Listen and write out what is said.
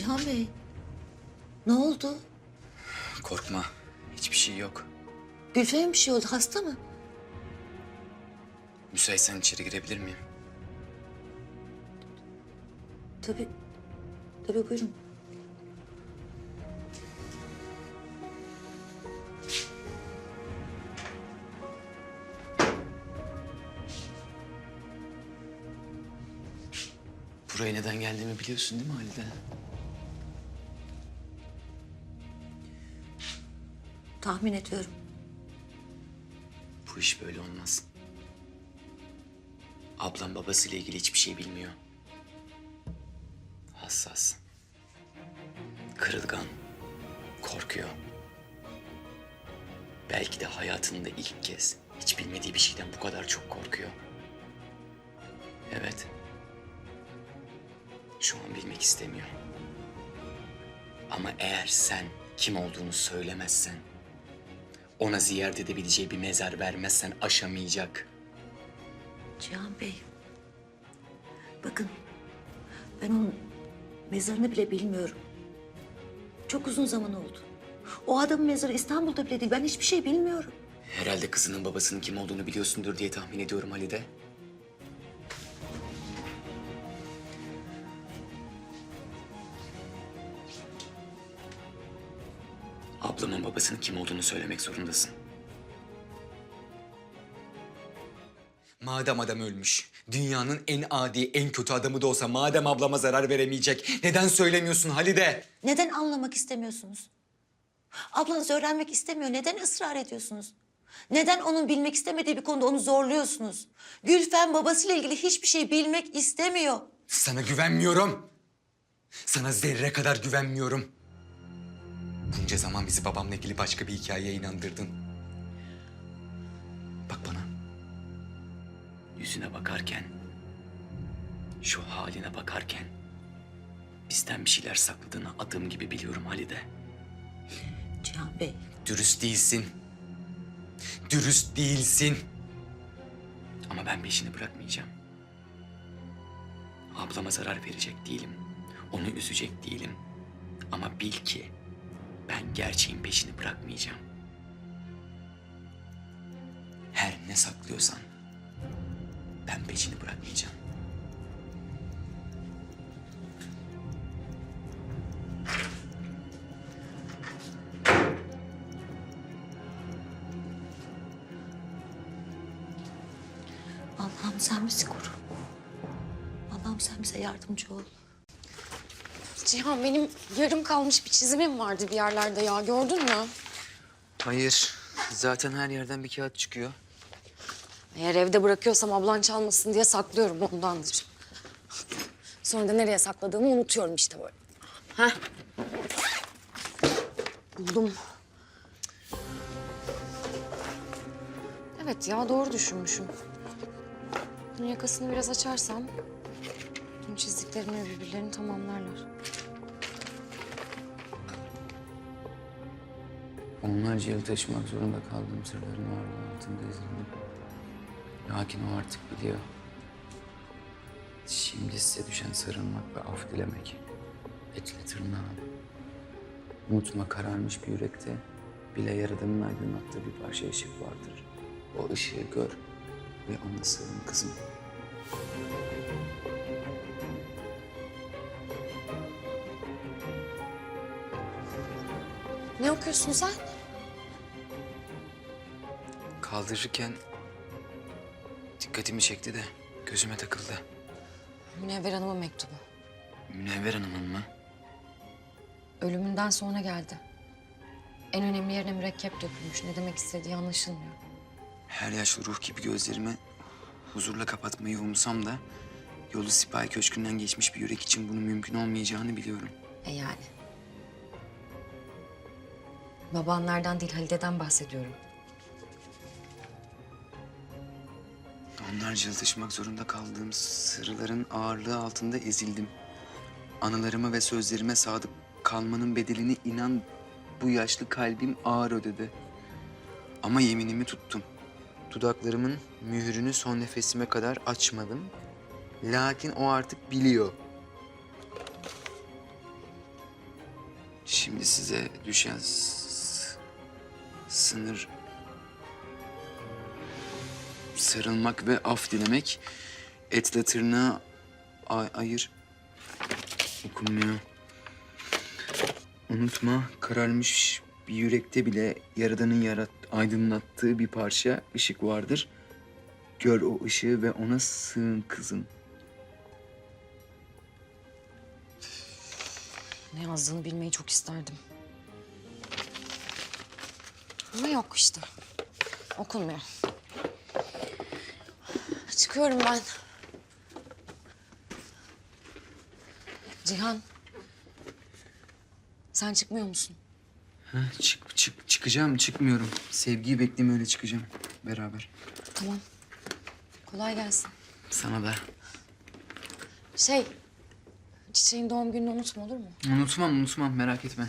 Cihan Bey. Ne oldu? Korkma. Hiçbir şey yok. Gülfem'e bir şey oldu. Hasta mı? Müsaitsen içeri girebilir miyim? Tabii. Tabii buyurun. Buraya neden geldiğimi biliyorsun değil mi Halide? Tahmin ediyorum. Bu iş böyle olmaz. Ablam babasıyla ilgili hiçbir şey bilmiyor. Hassas. Kırılgan. Korkuyor. Belki de hayatında ilk kez hiç bilmediği bir şeyden bu kadar çok korkuyor. Evet. Şu an bilmek istemiyor. Ama eğer sen kim olduğunu söylemezsen ona ziyaret edebileceği bir mezar vermezsen aşamayacak. Cihan Bey. Bakın. Ben onun mezarını bile bilmiyorum. Çok uzun zaman oldu. O adamın mezarı İstanbul'da bile değil. Ben hiçbir şey bilmiyorum. Herhalde kızının babasının kim olduğunu biliyorsundur diye tahmin ediyorum Halide. Ablamın babasının kim olduğunu söylemek zorundasın. Madem adam ölmüş, dünyanın en adi, en kötü adamı da olsa madem ablama zarar veremeyecek, neden söylemiyorsun Halide? Neden anlamak istemiyorsunuz? Ablanız öğrenmek istemiyor. Neden ısrar ediyorsunuz? Neden onun bilmek istemediği bir konuda onu zorluyorsunuz? Gülfem babasıyla ilgili hiçbir şey bilmek istemiyor. Sana güvenmiyorum. Sana zerre kadar güvenmiyorum. Bunca zaman bizi babamla ilgili başka bir hikayeye inandırdın. Bak bana. Yüzüne bakarken, şu haline bakarken... ...bizden bir şeyler sakladığını adım gibi biliyorum Halide. Cihan Bey, Dürüst değilsin. Dürüst değilsin. Ama ben peşini bırakmayacağım. Ablama zarar verecek değilim. Onu üzecek değilim. Ama bil ki ben gerçeğin peşini bırakmayacağım. Her ne saklıyorsan ben peşini bırakmayacağım. Allah'ım sen bizi koru. Allah'ım sen bize yardımcı ol. Cihan benim yarım kalmış bir çizimim vardı bir yerlerde ya gördün mü? Hayır. Zaten her yerden bir kağıt çıkıyor. Eğer evde bırakıyorsam ablan çalmasın diye saklıyorum ondandır. Sonra da nereye sakladığımı unutuyorum işte böyle. Heh. Buldum. Evet ya doğru düşünmüşüm. Bunun yakasını biraz açarsam tüm çizdiklerimle birbirlerini tamamlarlar. Onlarca yıl taşımak zorunda kaldığım sırların ağırlığı altında ezildim. Lakin o artık biliyor. Şimdi size düşen sarılmak ve af dilemek. Etle tırnağa. Unutma kararmış bir yürekte bile yaradanın aydınlattığı bir parça ışık vardır. O ışığı gör ve ona sığın kızım. Ne okuyorsun sen? Kaldırırken dikkatimi çekti de gözüme takıldı. Münevver Hanım'ın mektubu. Münevver Hanım'ın mı? Ölümünden sonra geldi. En önemli yerine mürekkep dökülmüş. Ne demek istediği anlaşılmıyor. Her yaşlı ruh gibi gözlerimi huzurla kapatmayı umsam da... ...yolu Sipahi Köşkü'nden geçmiş bir yürek için bunun mümkün olmayacağını biliyorum. E yani. Babanlardan değil Halide'den bahsediyorum. Taşımak zorunda kaldığım sırların ağırlığı altında ezildim. Anılarıma ve sözlerime sadık kalmanın bedelini inan bu yaşlı kalbim ağır ödedi. Ama yeminimi tuttum. Dudaklarımın mühürünü son nefesime kadar açmadım. Lakin o artık biliyor. Şimdi size düşen sınır sarılmak ve af dilemek. Etle tırnağı ay- ayır okunmuyor. Unutma kararmış bir yürekte bile Yaradan'ın yarat aydınlattığı bir parça ışık vardır. Gör o ışığı ve ona sığın kızım. Ne yazdığını bilmeyi çok isterdim. Ama yok işte. Okunmuyor. Çıkıyorum ben. Cihan. Sen çıkmıyor musun? Ha, çık, çık, çıkacağım, çıkmıyorum. Sevgiyi bekleyeyim öyle çıkacağım beraber. Tamam. Kolay gelsin. Sana da. Şey, çiçeğin doğum gününü unutma olur mu? Unutmam, unutmam merak etme.